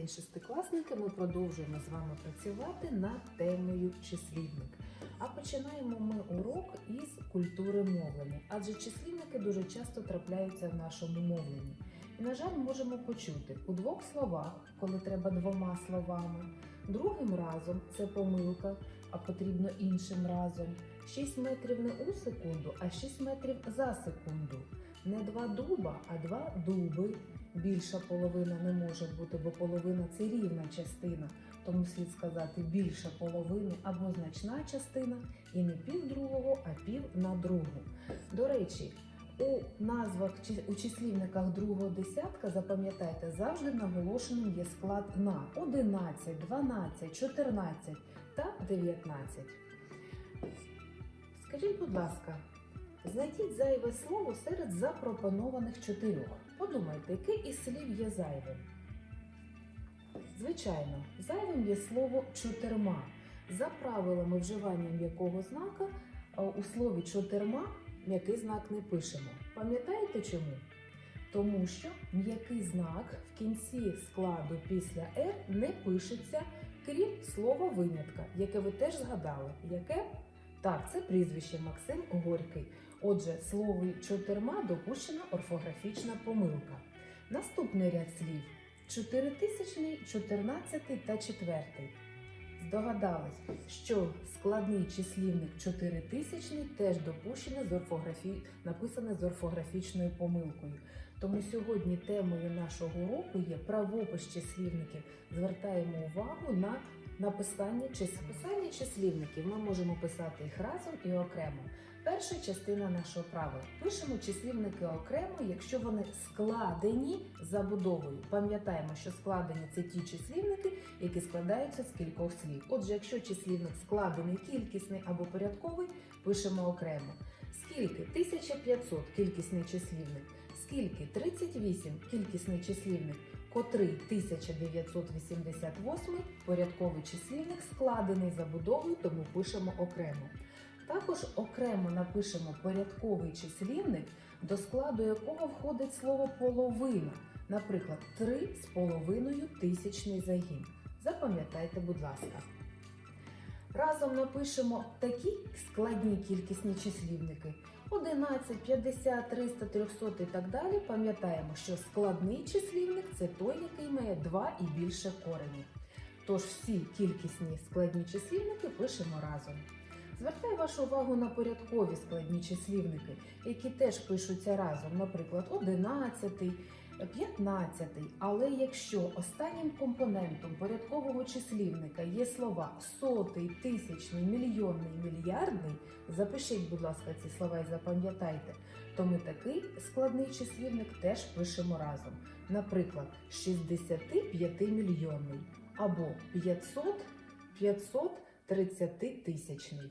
день, шестикласники. Ми продовжуємо з вами працювати над темою числівник. А починаємо ми урок із культури мовлення, адже числівники дуже часто трапляються в нашому мовленні. І, на жаль, можемо почути у двох словах, коли треба двома словами, другим разом це помилка, а потрібно іншим разом. 6 метрів не у секунду, а 6 метрів за секунду. Не два дуба, а два дуби. Більша половина не може бути, бо половина це рівна частина. Тому слід сказати більша половини або значна частина, і не пів другого, а пів на другу. До речі, у назвах у числівниках другого десятка запам'ятайте, завжди наголошеним є склад на 11, 12, 14 та 19. Скажіть, будь ласка, знайдіть зайве слово серед запропонованих чотирьох. Подумайте, яке із слів є зайвим? Звичайно, зайвим є слово чотирма. За правилами вживання м'якого знака е, у слові чотирма м'який знак не пишемо. Пам'ятаєте чому? Тому що м'який знак в кінці складу після «р» не пишеться, крім слова винятка, яке ви теж згадали. Яке? Так, це прізвище Максим Горький. Отже, слові чотирма допущена орфографічна помилка. Наступний ряд слів 4000, 14 та 4. Здогадались, що складний числівник 4000 теж допущений з орфографі... написане з орфографічною помилкою. Тому сьогодні темою нашого уроку є правопис числівників. Звертаємо увагу на написання числів. Написання числівників ми можемо писати їх разом і окремо. Перша частина нашого правила. Пишемо числівники окремо, якщо вони складені забудовою. Пам'ятаємо, що складені це ті числівники, які складаються з кількох слів. Отже, якщо числівник складений кількісний або порядковий, пишемо окремо. Скільки? 1500 кількісний числівник. Скільки? 38 кількісний числівник. Котрий 1988 порядковий числівник складений забудовою, тому пишемо окремо. Також окремо напишемо порядковий числівник, до складу якого входить слово половина, наприклад, 3 з половиною тисячний загін. Запам'ятайте, будь ласка. Разом напишемо такі складні кількісні числівники: 11, 50, 300, 300 і так далі. Пам'ятаємо, що складний числівник це той, який має два і більше коренів. Тож всі кількісні складні числівники пишемо разом. Звертаю вашу увагу на порядкові складні числівники, які теж пишуться разом, наприклад, 11, 15. Але якщо останнім компонентом порядкового числівника є слова сотий, тисячний, мільйонний, мільярдний, запишіть, будь ласка, ці слова і запам'ятайте, то ми такий складний числівник теж пишемо разом. Наприклад, 65 мільйонний або 500 530 тисячний.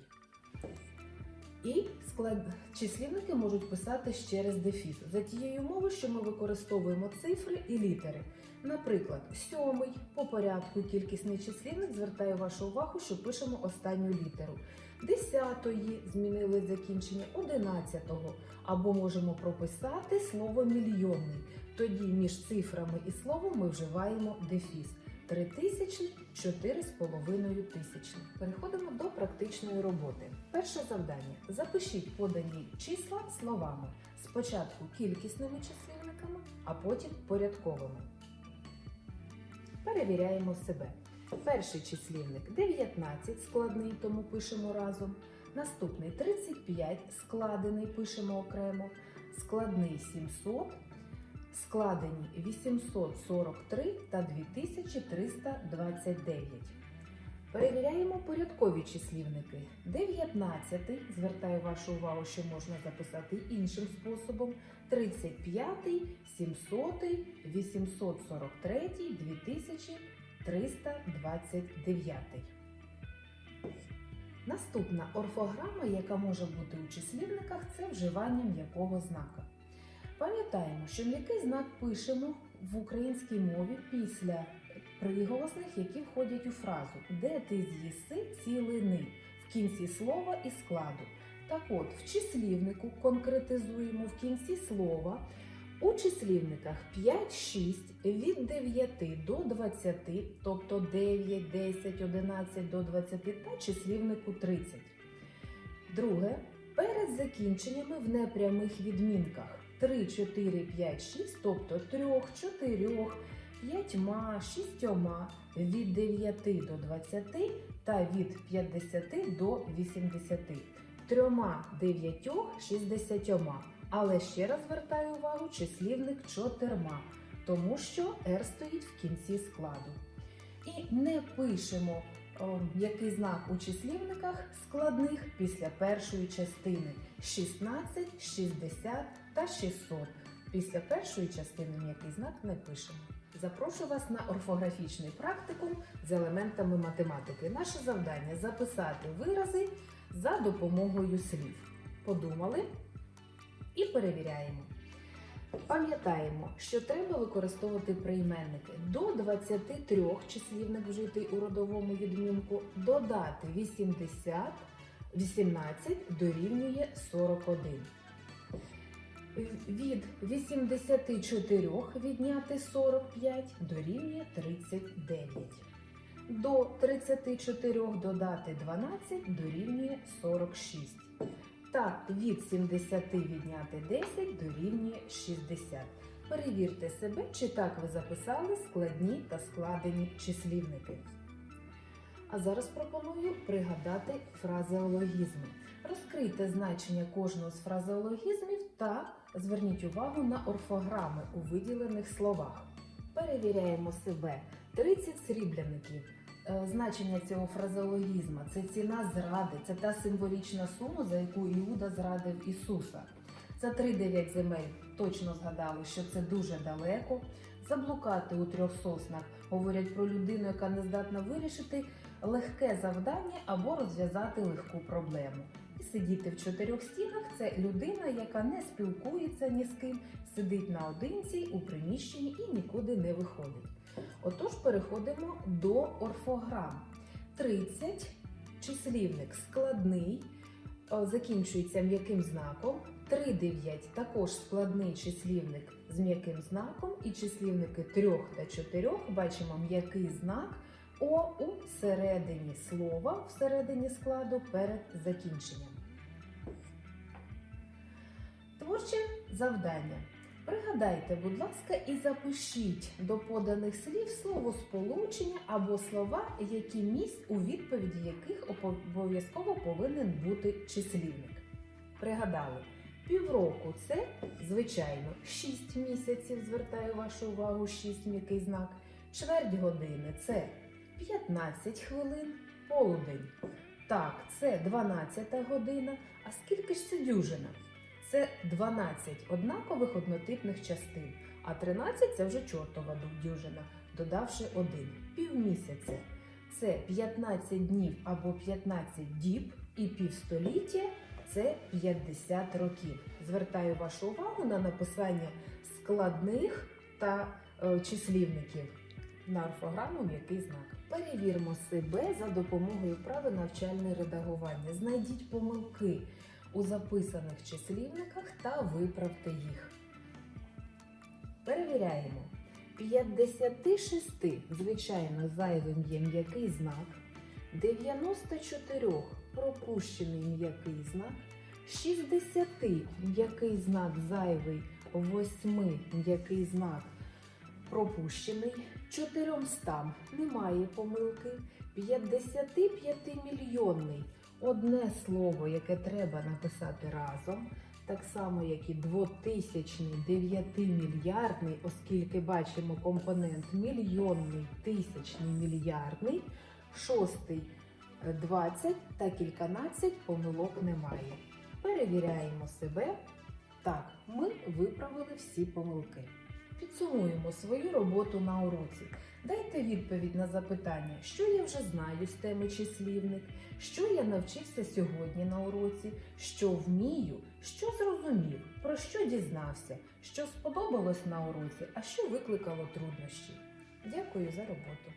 І склад... числівники можуть писати через дефіс за тією мовою, що ми використовуємо цифри і літери. Наприклад, сьомий по порядку кількісний числівник звертаю вашу увагу, що пишемо останню літеру. Десятої змінили закінчення одинадцятого. Або можемо прописати слово мільйонний. Тоді між цифрами і словом ми вживаємо дефіс. Тритисячний, чотири з половиною тисячний. Переходимо до практичної роботи. Перше завдання: запишіть подані числа словами. Спочатку кількісними числівниками, а потім порядковими. Перевіряємо себе. Перший числівник 19 складний, тому пишемо разом. Наступний 35 складений, пишемо окремо. Складний 700 складені 843 та 2329. Перевіряємо порядкові числівники. 19, звертаю вашу увагу, що можна записати іншим способом. 35, 700, 843, 2329. Наступна орфограма, яка може бути у числівниках, це вживання м'якого знака. Пам'ятаємо, що м'який знак пишемо в українській мові після приголосних, які входять у фразу Де ти з'їси цілини в кінці слова і складу. Так от, в числівнику конкретизуємо в кінці слова У числівниках 5, 6 від 9 до 20, тобто 9, 10, 11 до 20 та числівнику 30. Друге. Перед закінченнями в непрямих відмінках 3, 4, 5, 6, тобто 3, 4, 5, 6 від 9 до 20 та від 50 до 80. Трьома, дев'ятьох, шістдесятьома. Але ще раз звертаю увагу числівник чотирма, тому що R стоїть в кінці складу. І не пишемо який знак у числівниках складних після першої частини 16, 60 та 600. Після першої частини м'який знак не пишемо. Запрошую вас на орфографічний практикум з елементами математики. Наше завдання записати вирази за допомогою слів. Подумали і перевіряємо. Пам'ятаємо, що треба використовувати прийменники до 23 числівник вжитий у родовому відмінку, додати 80, 18 дорівнює 41. Від 84 відняти 45 дорівнює 39. До 34 додати 12 дорівнює 46. Та від 70 відняти 10 дорівнює 60. Перевірте себе, чи так ви записали складні та складені числівники. А зараз пропоную пригадати фразеологізми. Розкрийте значення кожного з фразеологізмів та зверніть увагу на орфограми у виділених словах. Перевіряємо себе. 30 срібляників. Е, Значення цього фразеологізма це ціна зради, це та символічна сума, за яку Іуда зрадив Ісуса. За 3-9 земель точно згадали, що це дуже далеко. Заблукати у трьох соснах говорять про людину, яка не здатна вирішити легке завдання або розв'язати легку проблему. І сидіти в чотирьох стінах це людина, яка не спілкується ні з ким, сидить наодинці у приміщенні і нікуди не виходить. Отож, переходимо до орфограм. 30 числівник складний, закінчується м'яким знаком. 3-9 також складний числівник з м'яким знаком, і числівники 3 та 4 бачимо м'який знак О у середині слова, всередині складу перед закінченням. Творче завдання. Пригадайте, будь ласка, і запишіть до поданих слів словосполучення або слова, які місць у відповіді яких обов'язково повинен бути числівник. Пригадали, півроку це, звичайно, 6 місяців, звертаю вашу увагу, 6 м'який знак. Чверть години це 15 хвилин, полудень. Так, це 12 година. А скільки ж це дюжина? Це 12 однакових однотипних частин, а 13 це вже чортова дюжина, додавши один. Півмісяця це 15 днів або 15 діб, і півстоліття це 50 років. Звертаю вашу увагу на написання складних та е, числівників на орфограму м'який знак. Перевірмо себе за допомогою вправи навчальне редагування. Знайдіть помилки у записаних числівниках та виправте їх. Перевіряємо. 56, звичайно, зайвим є м'який знак. 94 пропущений м'який знак. 60 м'який знак зайвий, 8 м'який знак пропущений. 400 немає помилки. 55 мільйонний одне слово, яке треба написати разом, так само, як і двотисячний, дев'ятимільярдний, оскільки бачимо компонент мільйонний, тисячний, мільярдний, шостий, 20 та кільканадцять помилок немає. Перевіряємо себе. Так, ми виправили всі помилки. Підсумуємо свою роботу на уроці. Дайте відповідь на запитання, що я вже знаю з теми числівник, що я навчився сьогодні на уроці, що вмію, що зрозумів, про що дізнався, що сподобалось на уроці, а що викликало труднощі. Дякую за роботу.